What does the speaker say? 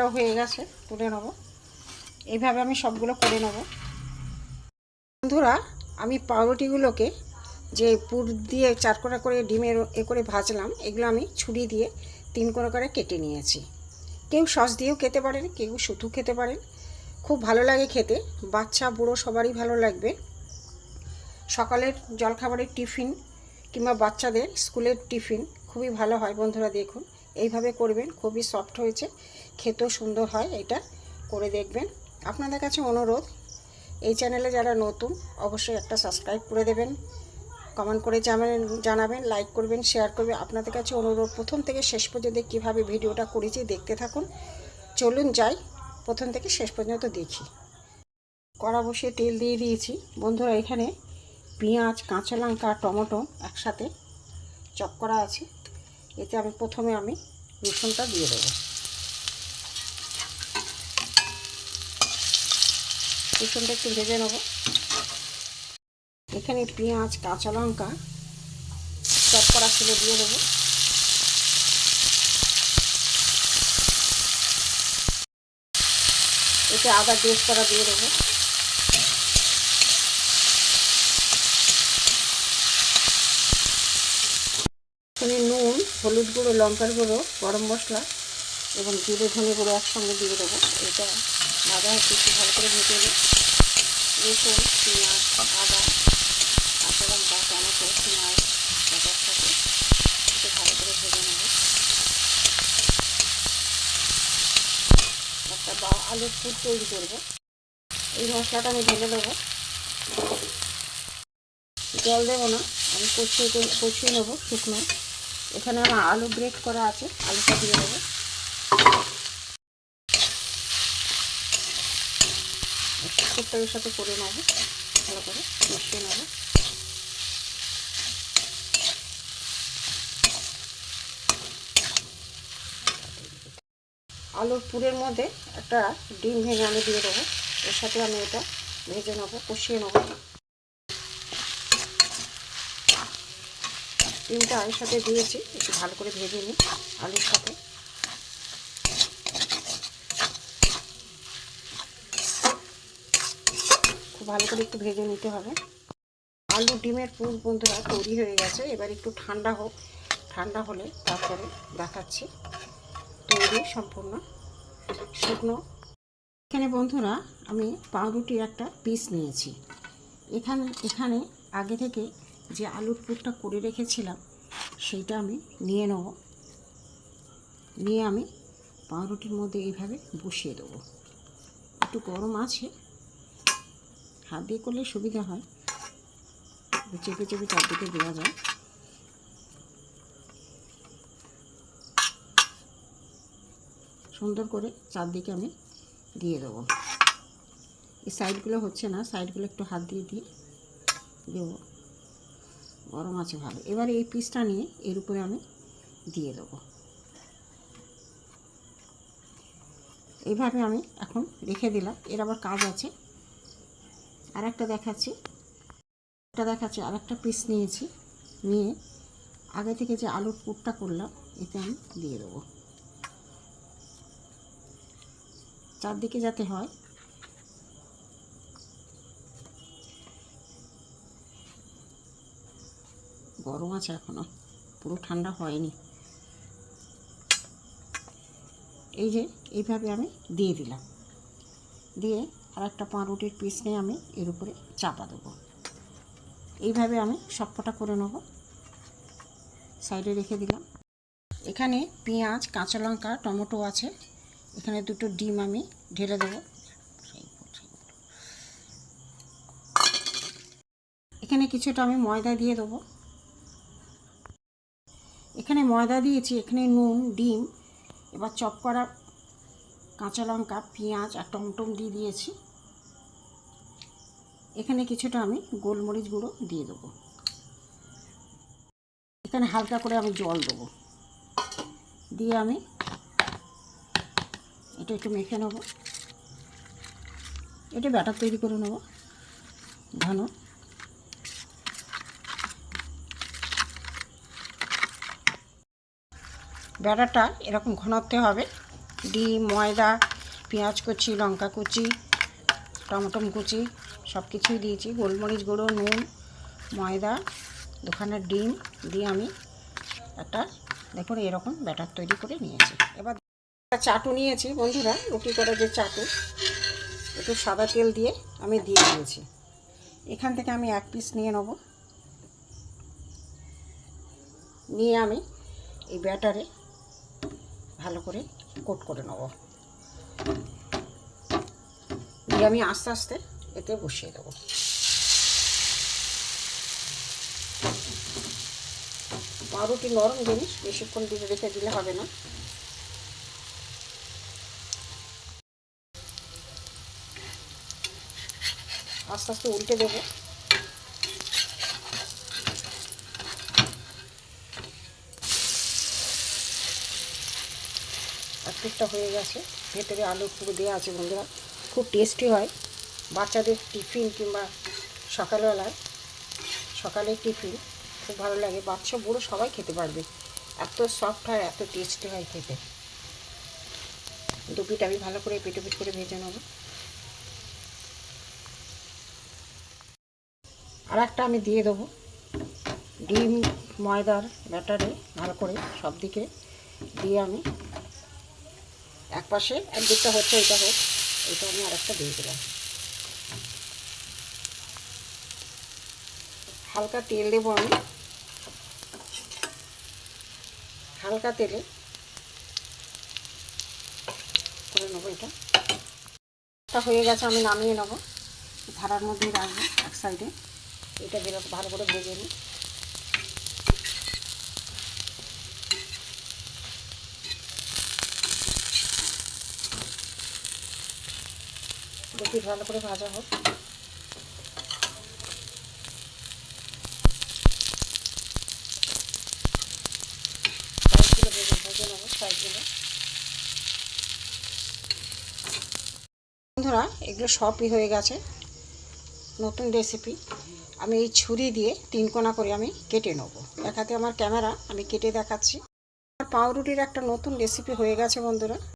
হয়ে গেছে, তুলে নেব। এইভাবে আমি সবগুলো করে নেব। বন্ধুরা, আমি পাউরুটিগুলোকে যে পুর দিয়ে চার কোনা করে ডিমের এ করে ভাজলাম, এগুলো আমি ছুরি দিয়ে তিন কোনা করে কেটে নিয়েছি। কেউ সস দিয়েও খেতে পারেন, কেউ শুধু খেতে পারেন। খুব ভালো লাগে খেতে, বাচ্চা, বুড়ো সবারই ভালো লাগবে। সকালের জলখাবারের টিফিন কিংবা বাচ্চাদের স্কুলের টিফিন খুবই ভালো হয়, বন্ধুরা দেখুন। এইভাবে করবেন, খুবই সফট হয়েছে, খেতেও সুন্দর হয় এটা, করে দেখবেন। আপনাদের কাছে অনুরোধ, এই চ্যানেলে যারা নতুন, অবশ্যই একটা সাবস্ক্রাইব করে দেবেন। কমেন্ট করে জানাবেন জানাবেন লাইক করবেন শেয়ার করবেন। আপনাদের কাছে অনুরোধ, প্রথম থেকে শেষ পর্যন্ত কীভাবে ভিডিওটা করেছি দেখতে থাকুন। চলুন যাই, প্রথম থেকে শেষ পর্যন্ত দেখি। কড়া বসিয়ে তেল দিয়ে দিয়েছি। বন্ধুরা, এখানে পেঁয়াজ, কাঁচা লঙ্কা, টমেটো একসাথে চপ করা আছে। এতে আমি প্রথমে আমি রসুনটা দিয়ে দেবো। রসুনটা একটু ভেজে নেব। এখানে পেঁয়াজ, কাঁচা লঙ্কা চপ করা ছিল দিয়ে দেবো। এতে আদা পেস্ট করা দিয়ে দেবো এখানে নুন হলুদ গুঁড়ো, লঙ্কার গুঁড়ো, গরম মশলা এবং জিরে ধনে গুঁড়ো একসঙ্গে দিয়ে দেবো। এটা আদা একটু ভালো করে ভেজে নেব রসুন, পেঁয়াজ, আদা, কাঁচা লঙ্কা, টমেটো, পেঁয়াজ একসাথে একটু ভালো করে ভেজে নেব। একটা বা আলুর পুর তৈরি করব। এই মশলাটা আমি ঢেলে দেবো। জল দেবো না, আমি কষিয়ে কষিয়ে নেব শুকনো। এখানে আমার আলু গ্রেট করা আছে, আলুটা দিয়ে দেবো। কুত্তার সাথে করে নেব, ভালো করে মিশিয়ে নেব। আলুর পুরের মধ্যে একটা ডিম ভেঙে আমি দিয়ে দেবো। এর সাথে আমি এটা ভেজে নেব, কষিয়ে নেব। ডিমটা আলুর সাথে দিয়েছি একটু ভালো করে ভেজে নিই আলুর সাথে। খুব ভালো করে একটু ভেজে নিতে হবে। আলু ডিমের পুর বন্ধুরা তৈরি হয়ে গেছে। এবার একটু ঠান্ডা হোক, ঠান্ডা হলে তারপরে দেখাচ্ছি। তৈরি সম্পূর্ণ শুকনো। এখানে বন্ধুরা আমি পাউরুটির একটা পিস নিয়েছি। এখানে এখানে আগে থেকে যে আলুর পুরটা করে রেখেছিলাম, সেইটা আমি নিয়ে নেব। নিয়ে আমি পাউরুটির মধ্যে এইভাবে বসিয়ে দেবো। একটু গরম আছে, হাত দিয়ে করলে সুবিধা হয়। চেপে চেপে চারদিকে দেওয়া যায়। সুন্দর করে চারদিকে আমি দিয়ে দেবো। এই সাইডগুলো হচ্ছে না সাইডগুলো একটু হাত দিয়ে দিয়ে দেবো। গরম আছে ভালো। এবার এই পিসটা নিয়ে এর উপরে আমি দিয়ে দেবো। এইভাবে আমি এখন রেখে দিলাম। এর আবার কাজ আছে। আর একটা দেখাচ্ছি। একটা দেখাচ্ছি আর একটা পিস নিয়েছি। নিয়ে আগে থেকে যে আলুর পুরটা করলাম, এতে আমি দিয়ে দেবো। চারদিকে যাতে হয় গরম আছে এখনও। পুরো ঠান্ডা হয়নি। এই যে, এইভাবে আমি দিয়ে দিলাম। দিয়ে আর একটা পাউরুটির পিস নিয়ে আমি এর উপরে চাপা দেবো। এইভাবে আমি সবকটা করে নেব। সাইডে রেখে দিলাম। এখানে পেঁয়াজ, কাঁচা লঙ্কা, টমেটো আছে। এখানে দুটো ডিম আমি ঢেলে দেবো। এখানে কিছুটা আমি ময়দা দিয়ে দেবো। এখানে ময়দা দিয়েছি, এখানে নুন, ডিম, এবার চপ করা কাঁচা লঙ্কা, পেঁয়াজ আর টমটম দিয়ে দিয়েছি। এখানে কিছুটা আমি গোলমরিচ গুঁড়ো দিয়ে দেবো। এখানে হালকা করে আমি জল দেবো। দিয়ে আমি এটা একটু মেখে নেব। এটা ব্যাটার তৈরি করে নেব। ঘন। ব্যাটারটা এরকম ঘনত্বে হবে। ডিম, ময়দা, পেঁয়াজ কুচি, লঙ্কা কুচি, টমেটম কুচি সব কিছুই দিয়েছি। গোলমরিচ গুঁড়ো, নুন, ময়দা দুখানের ডিম দিয়ে আমি একটা দেখুন এরকম ব্যাটার তৈরি করে নিয়েছি। এবার চাটু নিয়েছি। বন্ধুরা, রুটি করা যে চাটু, একটু সাদা তেল দিয়ে আমি দিয়ে দিয়েছি। এখান থেকে আমি এক পিস নিয়ে নেব। নিয়ে আমি এই ব্যাটারে ভালো করে কোট করে নেব। দিয়ে আমি আস্তে আস্তে এতে বসিয়ে দেবো। পাউরুটি নরম জিনিস, বেশিক্ষণ দিলে রেখে দিলে হবে না। আস্তে আস্তে উল্টে দেবো। অর্ধেকটা হয়ে গেছে। ভেতরে আলু পুরো দেওয়া আছে বন্ধুরা। খুব টেস্টি হয়। বাচ্চাদের টিফিন কিংবা সকালবেলায় সকালের টিফিন খুব ভালো লাগে। বাচ্চা বুড়ো সবাই খেতে পারবে। এত সফট হয়, এত টেস্টি হয় খেতে। দু পিঠ আমি ভালো করে পেটে পিট করে ভেজে নেব। আর একটা আমি দিয়ে দেবো। ডিম, ময়দার ব্যাটারে ভালো করে সব দিকে দিয়ে আমি এক পাশে, এক দিকটা হচ্ছে এটা হোক, এটা আমি আর একটা দিয়ে দিলাম। হালকা তেল দেবো আমি। হালকা তেলে করে নেব এটা। হয়ে গেছে, আমি নামিয়ে নেব। ধারার মধ্যে রাখব এক সাইডে। এটা ভালো করে ভেজে নিই। দেখি ভালো করে ভাজা হোক। সাইডগুলো বন্ধুরা, এগুলো সবই হয়ে গেছে। নতুন রেসিপি আমি এই ছুরি দিয়ে তিন কোনা করে আমি কেটে নেব। দেখাতে আমার ক্যামেরা, আমি কেটে দেখাচ্ছি। আমার পাউরুটির একটা নতুন রেসিপি হয়ে গেছে বন্ধুরা।